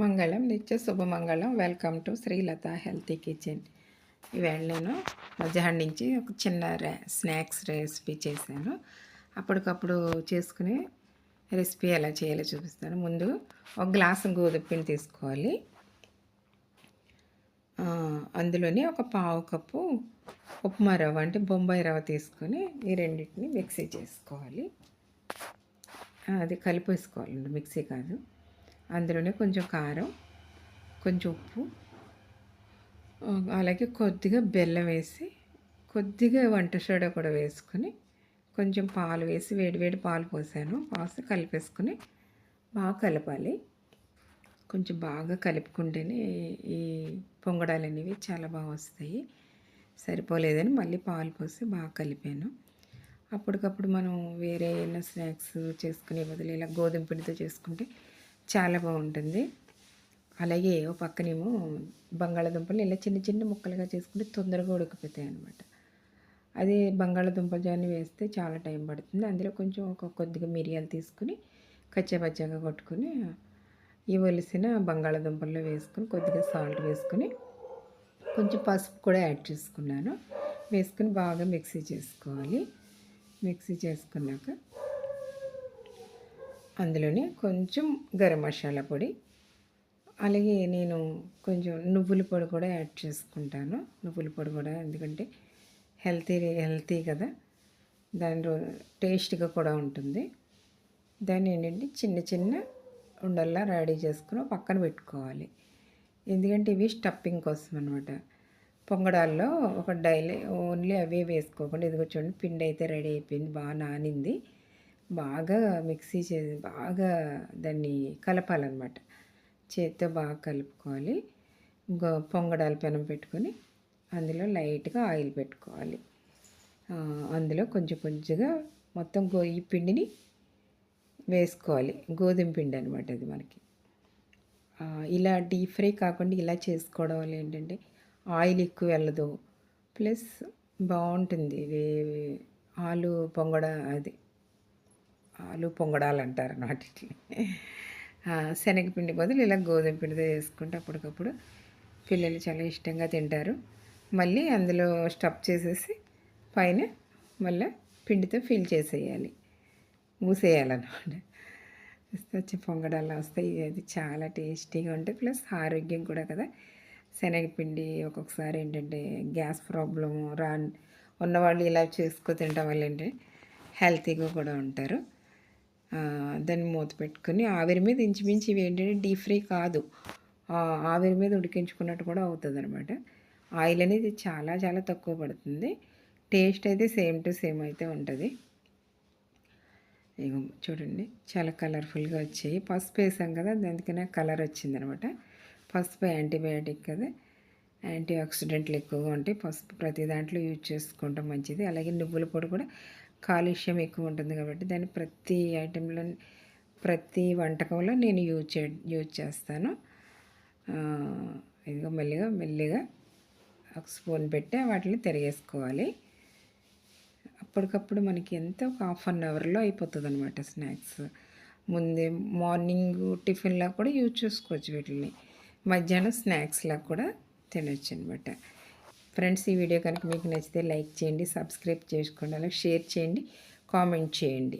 మంగళం నిత్య శుభమంగళం welcome to Srilatha healthy kitchen ఈవేళ నేను మధ్యాహ్నం నుంచి ఒక చిన్న రే స్నాక్స్ రెసిపీ చేశాను. అప్పటికప్పుడు చేసుకుని రెసిపీ ఎలా చేయాలో చూపిస్తాను. ముందు ఒక గ్లాసు గోధుమ పిండి తీసుకోవాలి. అందులోనే ఒక పావు కప్పు ఉప్మా రవ్వ అంటే బొంబాయి రవ్వ తీసుకొని ఈ రెండింటిని మిక్సీ చేసుకోవాలి. అది కలిపేసుకోవాలండి మిక్సీ కాదు. అందులోనే కొంచెం కారం కొంచెం ఉప్పు అలాగే కొద్దిగా బెల్లం వేసి కొద్దిగా వంట సోడా కూడా వేసుకొని కొంచెం పాలు వేసి వేడివేడి పాలు పోసాను. పోసి కలిపేసుకొని బాగా కలపాలి. కొంచెం బాగా కలుపుకుంటేనే ఈ పొంగడాలు అనేవి చాలా బాగా వస్తాయి. సరిపోలేదని మళ్ళీ పాలు పోసి బాగా కలిపాను. అప్పటికప్పుడు మనం వేరే ఏమైనా స్నాక్స్ చేసుకునే బదులు ఇలా గోధుమ పిండితో చేసుకుంటే చాలా బాగుంటుంది. అలాగే ఓ పక్కనేమో బంగాళాదుంపలు ఇలా చిన్న చిన్న ముక్కలుగా చేసుకుంటే తొందరగా ఉడికిపోతాయి అనమాట అదే బంగాళాదుంపల జాన్ని వేస్తే చాలా టైం పడుతుంది. అందులో కొంచెం ఒక కొద్దిగా మిరియాలు తీసుకుని కచ్చాపచ్చాగా కొట్టుకొని ఈ ఒలిసిన బంగాళాదుంపల్లో వేసుకొని కొద్దిగా సాల్ట్ వేసుకొని కొంచెం పసుపు కూడా యాడ్ చేసుకున్నాను. వేసుకుని బాగా మిక్సీ చేసుకోవాలి. మిక్సీ చేసుకున్నాక అందులోనే కొంచెం గరం మసాలా పొడి అలాగే నేను కొంచెం నువ్వుల పొడి కూడా యాడ్ చేసుకుంటాను. నువ్వుల పొడి కూడా ఎందుకంటే హెల్తీ హెల్తీ కదా. దాని టేస్ట్గా కూడా ఉంటుంది. దాన్ని ఏంటంటే చిన్న చిన్న ఉండల్లా రెడీ చేసుకుని పక్కన పెట్టుకోవాలి. ఎందుకంటే ఇవి స్టఫింగ్ కోసం అనమాట పొంగడాల్లో ఒక డైలీ ఓన్లీ అవే వేసుకోకుండా ఇదిగో చూడండి పిండి అయితే రెడీ అయిపోయింది బాగా నానింది. బాగా మిక్సీ చేసి బాగా దాన్ని కలపాలన్నమాట. చేతితో బాగా కలుపుకోవాలి. ఇంకో పొంగడాల పెనం పెట్టుకొని అందులో లైట్గా ఆయిల్ పెట్టుకోవాలి. అందులో కొంచెం కొంచెంగా మొత్తం గో ఈ పిండిని వేసుకోవాలి. గోధుమ పిండి అనమాట అది మనకి. ఇలా డీప్ ఫ్రై కాకుండా ఇలా చేసుకోవడం వల్ల ఏంటంటే ఆయిల్ ఎక్కువ వెళ్ళదు. ప్లస్ బాగుంటుంది. ఆలు పొంగడ అది. ఆలు పొంగడాలు అంటారు అన్నమాట శనగపిండి బదులు ఇలా గోధుమ పిండితో వేసుకుంటే అప్పటికప్పుడు పిల్లలు చాలా ఇష్టంగా తింటారు. మళ్ళీ అందులో స్టఫ్ చేసేసి పైన మళ్ళీ పిండితో ఫిల్ చేసేయాలి. మూసేయాలన్నమాట. వచ్చి పొంగడాలు వస్తాయి. అది చాలా టేస్టీగా ఉంటాయి. ప్లస్ ఆరోగ్యం కూడా కదా. శనగపిండి ఒక్కొక్కసారి ఏంటంటే గ్యాస్ ప్రాబ్లం రా ఉన్నవాళ్ళు ఇలా చేసుకో తినడం వల్ల ఏంటంటే హెల్తీగా కూడా ఉంటారు. దాన్ని మూత పెట్టుకుని ఆవిరి మీద ఇంచుమించి ఇవి ఏంటంటే డీప్ ఫ్రై కాదు. ఆవిరి మీద ఉడికించుకున్నట్టు కూడా అవుతుంది అనమాట ఆయిల్ అనేది చాలా చాలా తక్కువ పడుతుంది. టేస్ట్ అయితే సేమ్ టు సేమ్ అయితే ఉంటుంది. ఇక చూడండి చాలా కలర్ఫుల్గా వచ్చాయి. పసుపు వేసాం కదా అందుకనే కలర్ వచ్చింది అనమాట పసుపు యాంటీబయాటిక్ కదా. యాంటీ ఆక్సిడెంట్లు ఎక్కువగా ఉంటాయి. పసుపు ప్రతి దాంట్లో యూజ్ చేసుకుంటాం మంచిది. అలాగే నువ్వుల పొడి కూడా కాలుష్యం ఎక్కువ ఉంటుంది కాబట్టి దాన్ని ప్రతి ఐటెంలో ప్రతి వంటకంలో నేను యూజ్ చే యూజ్ చేస్తాను. ఇదిగో మెల్లిగా మెల్లిగా ఒక స్పూన్ పెట్టి వాటిని తిరిగేసుకోవాలి. అప్పటికప్పుడు మనకి ఎంత ఒక హాఫ్ అన్ అవర్లో అయిపోతుంది అనమాట స్నాక్స్. ముందే మార్నింగ్ టిఫిన్లా కూడా యూజ్ చేసుకోవచ్చు వీటిని. మధ్యాహ్నం స్నాక్స్లా కూడా తినొచ్చు అనమాట ఫ్రెండ్స్ ఈ వీడియో కనుక మీకు నచ్చితే లైక్ చేయండి సబ్స్క్రైబ్ చేసుకోండి అలాగే షేర్ చేయండి కామెంట్ చేయండి.